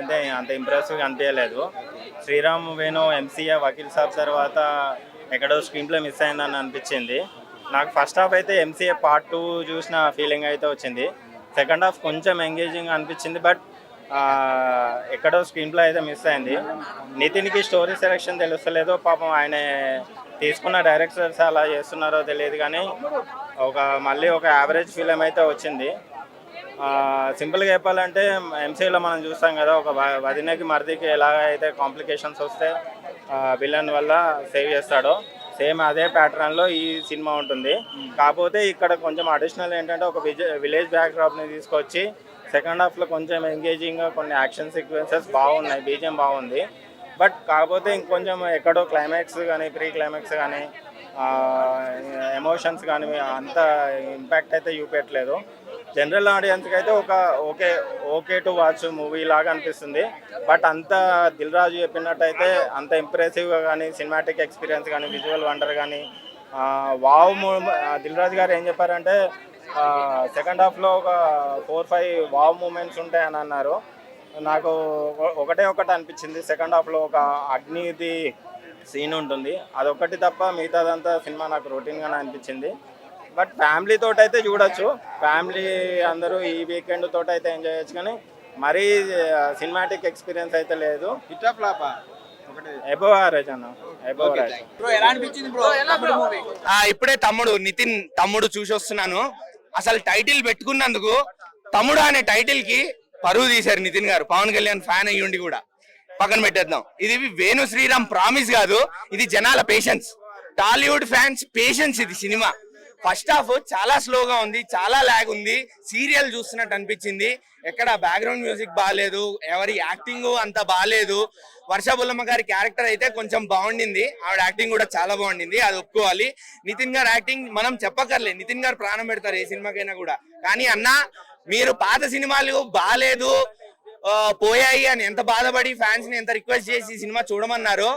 అంటే అంత ఇంప్రెసివ్గా అనిపించలేదు. శ్రీరామ్ వేణు ఎంసీఏ వకీల్ సాబ్ తర్వాత ఎక్కడో స్క్రీన్ ప్లే మిస్ అయిందని అనిపించింది. నాకు ఫస్ట్ హాఫ్ అయితే ఎంసీఏ పార్ట్ టూ చూసిన ఫీలింగ్ అయితే వచ్చింది. సెకండ్ హాఫ్ కొంచెం ఎంగేజింగ్ అనిపించింది బట్ ఎక్కడో స్క్రీన్ ప్లే అయితే మిస్ అయింది. నితిన్కి స్టోరీ సెలెక్షన్ తెలుస్తలేదో పాపం ఆయన తీసుకున్న డైరెక్టర్స్ అలా చేస్తున్నారో తెలియదు కానీ ఒక మళ్ళీ ఒక యావరేజ్ ఫిలిం అయితే వచ్చింది. సింపుల్గా చెప్పాలంటే ఎంసీలో మనం చూస్తాం కదా ఒక వ- వదినకి మరిదికి ఎలాగ అయితే కాంప్లికేషన్స్ వస్తే విలన్ వల్ల సేవ్ చేస్తాడో సేమ్ అదే ప్యాటర్న్లో ఈ సినిమా ఉంటుంది. కాకపోతే ఇక్కడ కొంచెం అడిషనల్ ఏంటంటే ఒక విజ విలేజ్ బ్యాక్డ్రాప్ని తీసుకొచ్చి సెకండ్ హాఫ్లో కొంచెం ఎంగేజింగ్గా కొన్ని యాక్షన్ సీక్వెన్సెస్ బాగున్నాయి బీజం బాగుంది. బట్ కాకపోతే ఇంకొంచెం ఎక్కడో క్లైమాక్స్ కానీ ప్రీ క్లైమాక్స్ కానీ ఎమోషన్స్ కానీ అంత ఇంపాక్ట్ అయితే చూపెట్టలేదు. జనరల్ ఆడియన్స్కి అయితే ఒక okay okay to watch movie లాగా అనిపిస్తుంది. బట్ అంత దిల్ రాజు చెప్పినట్టయితే అంత ఇంప్రెసివ్గా కానీ సినిమాటిక్ ఎక్స్పీరియన్స్ కానీ విజువల్ వండర్ కానీ వావ్ దిల్ రాజు గారు ఏం చెప్పారంటే సెకండ్ హాఫ్లో ఒక ఫోర్ ఫైవ్ వావ్ మూమెంట్స్ ఉంటాయని అన్నారు. నాకు ఒకటే ఒకటి అనిపించింది. సెకండ్ హాఫ్లో ఒక అగ్నిది సీన్ ఉంటుంది. అదొకటి తప్ప మిగతాదంతా సినిమా నాకు రొటీన్గానే అనిపించింది. బట్ ఫ్యామిలీ తోటి అయితే చూడొచ్చు. ఫ్యామిలీ అందరూ ఈ వీకెండ్ తోటి అయితే ఎంజాయ్ చేయొచ్చు కానీ మరీ సినిమాటిక్ ఎక్స్పీరియన్స్ అయితే లేదు. అన్న. ఇప్పుడే తమ్ముడు నితిన్ తమ్ముడు చూసి వస్తున్నాను అసలు టైటిల్ పెట్టుకున్నందుకు తమ్ముడు అనే టైటిల్కి పరువు తీశారు నితిన్ గారు. పవన్ కళ్యాణ్ ఫ్యాన్ అయ్యుండి కూడా. పక్కన పెట్టేద్దాం. ఇది వేణు శ్రీరామ్ ప్రామిస్ కాదు ఇది జనాల పేషెన్స్ టాలీవుడ్ ఫ్యాన్స్ పేషెన్స్ ఇది సినిమా. ఫస్ట్ హాఫ్ చాలా స్లోగా ఉంది చాలా లాగ్ ఉంది. సీరియల్ చూస్తున్నట్టు అనిపించింది. ఎక్కడ బ్యాక్గ్రౌండ్ మ్యూజిక్ బాగాలేదు ఎవరి యాక్టింగ్ అంత బాగాలేదు వర్ష బుల్లమ్మ గారి క్యారెక్టర్ అయితే కొంచెం బాగుండింది. ఆవిడ యాక్టింగ్ కూడా చాలా బాగుండింది అది ఒప్పుకోవాలి. నితిన్ గారు యాక్టింగ్ మనం చెప్పకర్లే నితిన్ గారు ప్రాణం పెడతారు ఏ సినిమాకైనా కూడా. కానీ అన్న మీరు పాత సినిమాలు బాగాలేదు పోయాయి అని ఎంత బాధపడి ఫ్యాన్స్ని ఎంత రిక్వెస్ట్ చేసి ఈ సినిమా చూడమన్నారో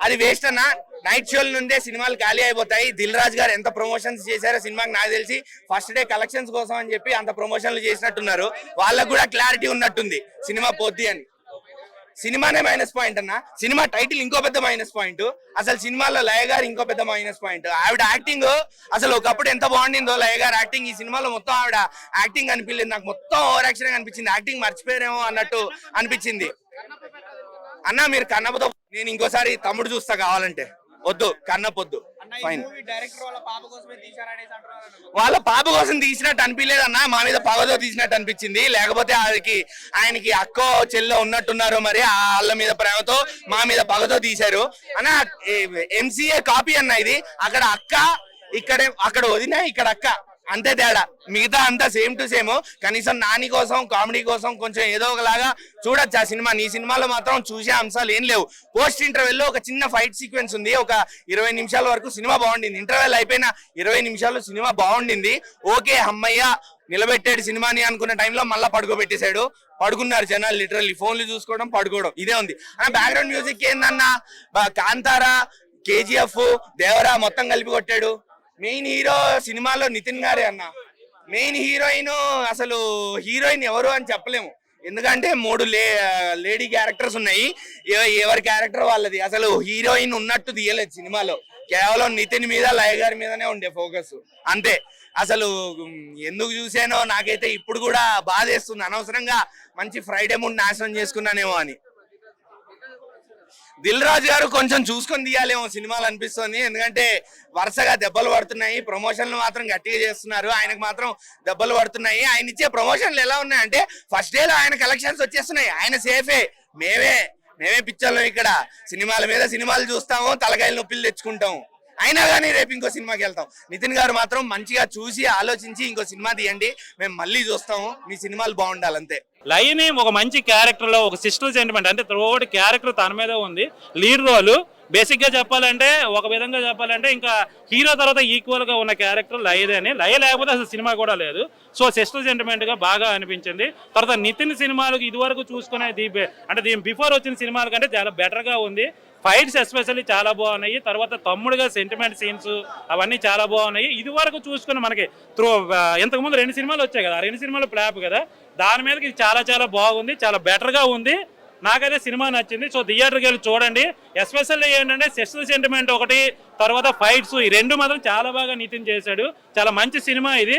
అది వేస్ట్ అన్న. నైట్ షోల నుండే సినిమాలు ఖాళీ అయిపోతాయి. దిల్ రాజు గారు ఎంత ప్రమోషన్స్ చేశారో సినిమాకి నాకు తెలిసి ఫస్ట్ డే కలెక్షన్స్ కోసం అని చెప్పి అంత ప్రమోషన్లు చేసినట్టున్నారు. వాళ్ళకు కూడా క్లారిటీ ఉన్నట్టుంది సినిమా పోద్ది అని. సినిమానే మైనస్ పాయింట్ అన్న. సినిమా టైటిల్ ఇంకో పెద్ద మైనస్ పాయింట్ అసలు సినిమాలో లయ గారు ఇంకో పెద్ద మైనస్ పాయింట్ ఆవిడ యాక్టింగ్ అసలు ఒకప్పుడు ఎంత బాగుండిందో లయ గారు యాక్టింగ్ ఈ సినిమాలో మొత్తం ఆవిడ యాక్టింగ్ అనిపించలేదు నాకు మొత్తం ఓవర్ యాక్షన్ అనిపించింది. యాక్టింగ్ మర్చిపోయారేమో అన్నట్టు అనిపించింది. అన్న మీరు కన్నపతో నేను ఇంకోసారి తమ్ముడు చూస్తా కావాలంటే. వద్దు కన్నపొద్దు ఫైన్ వాళ్ళ పాప కోసం తీసినట్టు అనిపించలేదు అన్న. మా మీద పగతో తీసినట్టు అనిపించింది. లేకపోతే ఆయనకి ఆయనకి అక్కో చెల్లో ఉన్నట్టున్నారు మరి ఆ వాళ్ళ మీద ప్రేమతో మా మీద పగతో తీశారు. అన్న ఎంసీఏ కాపీ అన్న ఇది. అక్కడ అక్క ఇక్కడ అక్కడ వదిన ఇక్కడ అక్క. అంతే తేడా. మిగతా అంతా సేమ్ టు సేమ్ కనీసం నాని కోసం కామెడీ కోసం కొంచెం ఏదో ఒకలాగా చూడొచ్చు. ఆ సినిమా నీ సినిమాలో మాత్రం చూసే అంశాలు ఏం లేవు. పోస్ట్ ఇంటర్వెల్లో ఒక చిన్న ఫైట్ సీక్వెన్స్ ఉంది. ఒక ఇరవై నిమిషాల వరకు సినిమా బాగుండింది. ఇంటర్వెల్ అయిపోయిన ఇరవై నిమిషాలు సినిమా బాగుండింది. ఓకే అమ్మయ్య నిలబెట్టాడు సినిమాని అనుకున్న టైంలో మళ్ళీ పడుకోబెట్టేశాడు. పడుకున్నారు జనాలు లిటరల్లీ ఫోన్లు చూసుకోవడం పడుకోవడం. ఇదే ఉంది. అన్న బ్యాక్గ్రౌండ్ మ్యూజిక్ ఏందన్నా? కాంతారా కేజీఎఫ్ దేవరా మొత్తం కలిపి కొట్టాడు. మెయిన్ హీరో సినిమాలో నితిన్ గారే అన్న. మెయిన్ హీరోయిన్ అసలు హీరోయిన్ ఎవరు అని చెప్పలేము. ఎందుకంటే మూడు లే లేడీ క్యారెక్టర్స్ ఉన్నాయి. ఎవరి క్యారెక్టర్ వాళ్ళది? అసలు హీరోయిన్ ఉన్నట్టు తీయలేదు సినిమాలో. కేవలం నితిన్ మీద లయ గారి మీదనే ఉండే ఫోకస్ అంతే. అసలు ఎందుకు చూసానో నాకైతే ఇప్పుడు కూడా బాధేస్తుంది. అనవసరంగా మంచి ఫ్రైడే ముందు నాశనం చేసుకున్నానేమో అని. దిల్ రాజు గారు కొంచెం చూసుకొని తీయాలేమో సినిమాలు అనిపిస్తుంది. ఎందుకంటే వరుసగా దెబ్బలు పడుతున్నాయి. ప్రమోషన్లు మాత్రం గట్టిగా చేస్తున్నారు. ఆయనకు మాత్రం దెబ్బలు పడుతున్నాయి. ఆయన ఇచ్చే ప్రమోషన్లు ఎలా ఉన్నాయంటే ఫస్ట్ డేలో ఆయన కలెక్షన్స్ వచ్చేస్తున్నాయి. ఆయన సేఫే. మేమే. మేమే పిక్చర్లో ఇక్కడ. సినిమాల మీద సినిమాలు చూస్తాము తలకాయలు నొప్పిలు తెచ్చుకుంటాము అయినా కానీ రేపు ఇంకో సినిమాకి వెళ్తాం. నితిన్ గారు మాత్రం మంచిగా చూసి ఆలోచించి ఇంకో సినిమా తీయండి. మేము మళ్ళీ చూస్తాము. మీ సినిమాలు బాగుండాలి అంతే లైని ఒక మంచి క్యారెక్టర్లో ఒక సిస్టర్ సెంటిమెంట్ అంటే త్రోడ్ క్యారెక్టర్ తన మీద ఉంది. లీడ్ రోల్ బేసిక్గా చెప్పాలంటే ఒక విధంగా చెప్పాలంటే ఇంకా హీరో తర్వాత ఈక్వల్గా ఉన్న క్యారెక్టర్ లయదే అని లయ లేకపోతే అసలు సినిమా కూడా లేదు. సో సిస్టర్ సెంటిమెంట్గా బాగా అనిపించింది. తర్వాత నితిన్ సినిమాలకు ఇదివరకు చూసుకునే దీ అంటే దీని బిఫోర్ వచ్చిన సినిమాల కంటే చాలా బెటర్గా ఉంది. ఫైట్స్ ఎస్పెషల్లీ చాలా బాగున్నాయి. తర్వాత తమ్ముడుగా సెంటిమెంట్ సీన్స్ అవన్నీ చాలా బాగున్నాయి. ఇది వరకు చూసుకుని మనకి త్రూ ఇంతకు ముందు రెండు సినిమాలు వచ్చాయి కదా ఆ రెండు సినిమాలు ప్లాప్ కదా. దాని మీదకి ఇది చాలా చాలా బాగుంది చాలా బెటర్గా ఉంది. నాకైతే సినిమా నచ్చింది. సో థియేటర్కి వెళ్ళి చూడండి. ఎస్పెషల్లీ ఏంటంటే సెక్స్ సెంటిమెంట్ ఒకటి తర్వాత ఫైట్స్ ఈ రెండు మాత్రం చాలా బాగా నితిన్ చేశాడు. చాలా మంచి సినిమా ఇది.